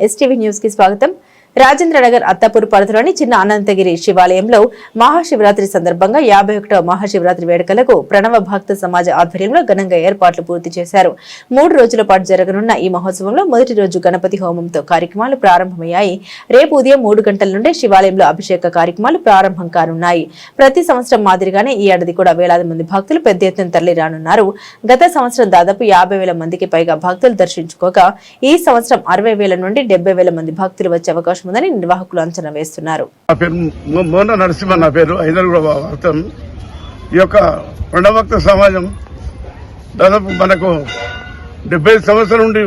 STV news కి స్వాగతం రాజేంద్రనగర్ అత్తాపూర్ పరిధిలోని చిన్న అనంతగిరి శివాలయంలో మహాశివరాత్రి సందర్భంగా యాభై ఒకటవ మహాశివరాత్రి వేడుకలకు ప్రణవ భక్త సమాజ ఆధ్వర్యంలో ఘనంగా ఏర్పాట్లు పూర్తి చేశారు. మూడు రోజుల పాటు జరగనున్న ఈ మహోత్సవంలో మొదటి రోజు గణపతి హోమంతో కార్యక్రమాలు ప్రారంభమయ్యాయి. రేపు ఉదయం మూడు గంటల నుండే శివాలయంలో అభిషేక కార్యక్రమాలు ప్రారంభం కానున్నాయి. ప్రతి సంవత్సరం మాదిరిగానే ఈ ఏడాది కూడా వేలాది మంది భక్తులు పెద్ద ఎత్తున తరలి రానున్నారు. గత సంవత్సరం దాదాపు యాభై వేల మందికి పైగా భక్తులు దర్శించుకోగా ఈ సంవత్సరం అరవై వేల నుండి డెబ్బై వేల మంది భక్తులు వచ్చే అవకాశం ఉందని నిర్వాహకులు అంచనా వేస్తున్నారు. పేరు మోన నరసింహ నా పేరు హైదరాబాద్ కూడా ఈ యొక్క ప్రణభక్త సమాజం దాదాపు మనకు డెబ్బై సంవత్సరం నుండి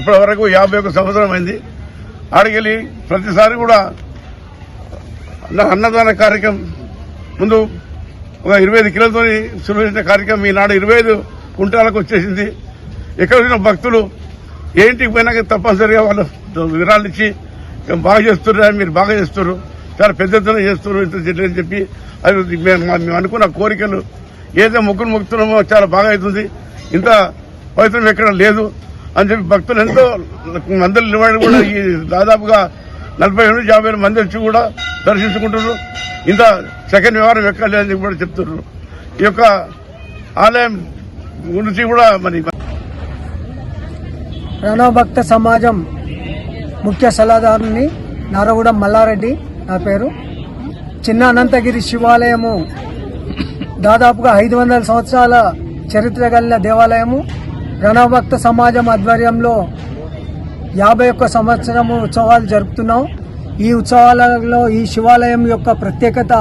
ఇప్పటి వరకు యాభై ఒక సంవత్సరం అయింది. ఆడికెళ్ళి ప్రతిసారి కూడా అన్నదాన కార్యక్రమం ముందు ఒక ఇరవై ఐదు కిలోలతో సులువు కార్యక్రమం ఈనాడు ఇరవై ఐదు కుంటాలకు వచ్చేసింది. ఎక్కడ భక్తులు ఏంటికి పోయినాక తప్పనిసరిగా వాళ్ళు వివరాలు మేము బాగా చేస్తున్నారు మీరు బాగా చేస్తారు చాలా పెద్ద ఎత్తున చేస్తున్నారు ఇంత చెట్లు అని చెప్పి. అది మేము మేము అనుకున్న కోరికలు ఏదో ముగ్గురు మొక్కుతున్నామో చాలా బాగా అవుతుంది. ఇంత పవిత్రం ఎక్కడ లేదు అని చెప్పి భక్తులు ఎంతో మందులు నిలబడి కూడా ఈ దాదాపుగా నలభై నుండి యాభై మంది వచ్చి కూడా దర్శించుకుంటున్నారు. ఇంత సెకండ్ వ్యవహారం ఎక్కలేదు లేదని కూడా చెప్తున్నారు. ఈ యొక్క ఆలయం గురించి కూడా మరి ప్రణవ భక్త సమాజం ముఖ్య సలహాదారుని నారగూడ మల్లారెడ్డి నా పేరు. చిన్న అనంతగిరి శివాలయము దాదాపుగా ఐదు వందల సంవత్సరాల చరిత్ర కలిగిన దేవాలయము. రణభక్త సమాజం ఆధ్వర్యంలో యాభై ఒక్క సంవత్సరము ఉత్సవాలు జరుపుతున్నాం. ఈ ఉత్సవాలలో ఈ శివాలయం యొక్క ప్రత్యేకత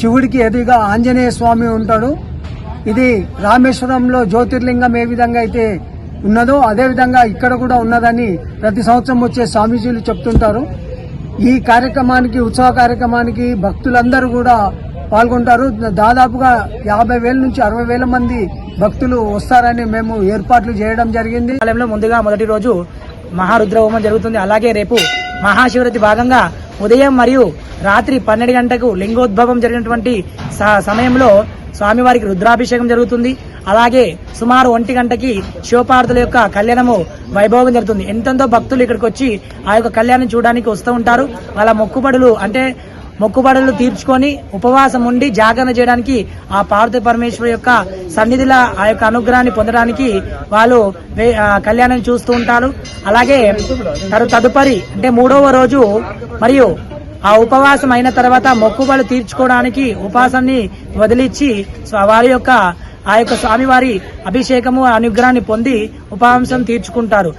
శివుడికి ఎదురుగా ఆంజనేయ స్వామి ఉంటాడు. ఇది రామేశ్వరంలో జ్యోతిర్లింగం ఏ విధంగా అయితే ఉన్నదో అదే విధంగా ఇక్కడ కూడా ఉన్నదని ప్రతి సంవత్సరం వచ్చే స్వామీజీలు చెప్తుంటారు. ఈ కార్యక్రమానికి ఉత్సవ కార్యక్రమానికి భక్తులందరూ కూడా పాల్గొంటారు. దాదాపుగా యాభై వేల నుంచి అరవై వేల మంది భక్తులు వస్తారని మేము ఏర్పాట్లు చేయడం జరిగింది. ఆలయంలో ముందుగా మొదటి రోజు మహారుద్ర హోమం జరుగుతుంది. అలాగే రేపు మహాశివరాత్రి భాగంగా ఉదయం మరియు రాత్రి పన్నెండు గంటకు లింగోద్భవం జరిగినటువంటి సమయంలో స్వామివారికి రుద్రాభిషేకం జరుగుతుంది. అలాగే సుమారు ఒంటి గంటకి శివపార్థుల యొక్క కళ్యాణము వైభోగం జరుగుతుంది. ఎంతెంతో భక్తులు ఇక్కడికి వచ్చి ఆ యొక్క కళ్యాణం చూడడానికి వస్తూ ఉంటారు. వాళ్ళ మొక్కుబడులు అంటే మొక్కుబడులు తీర్చుకొని ఉపవాసం ఉండి జాగరణ చేయడానికి ఆ పార్వతి పరమేశ్వరు యొక్క సన్నిధిల ఆ యొక్క అనుగ్రహాన్ని పొందడానికి వాళ్ళు కళ్యాణం చూస్తూ ఉంటారు. అలాగే తదుపరి అంటే మూడవ రోజు మరియు ఆ ఉపవాసం అయిన తర్వాత మొక్కుబడులు తీర్చుకోవడానికి ఉపవాసాన్ని వదిలిచ్చి వారి యొక్క ఆ యొక్క స్వామివారి అభిషేకము అనుగ్రహాన్ని పొంది ఉపాంశం తీర్చుకుంటారు.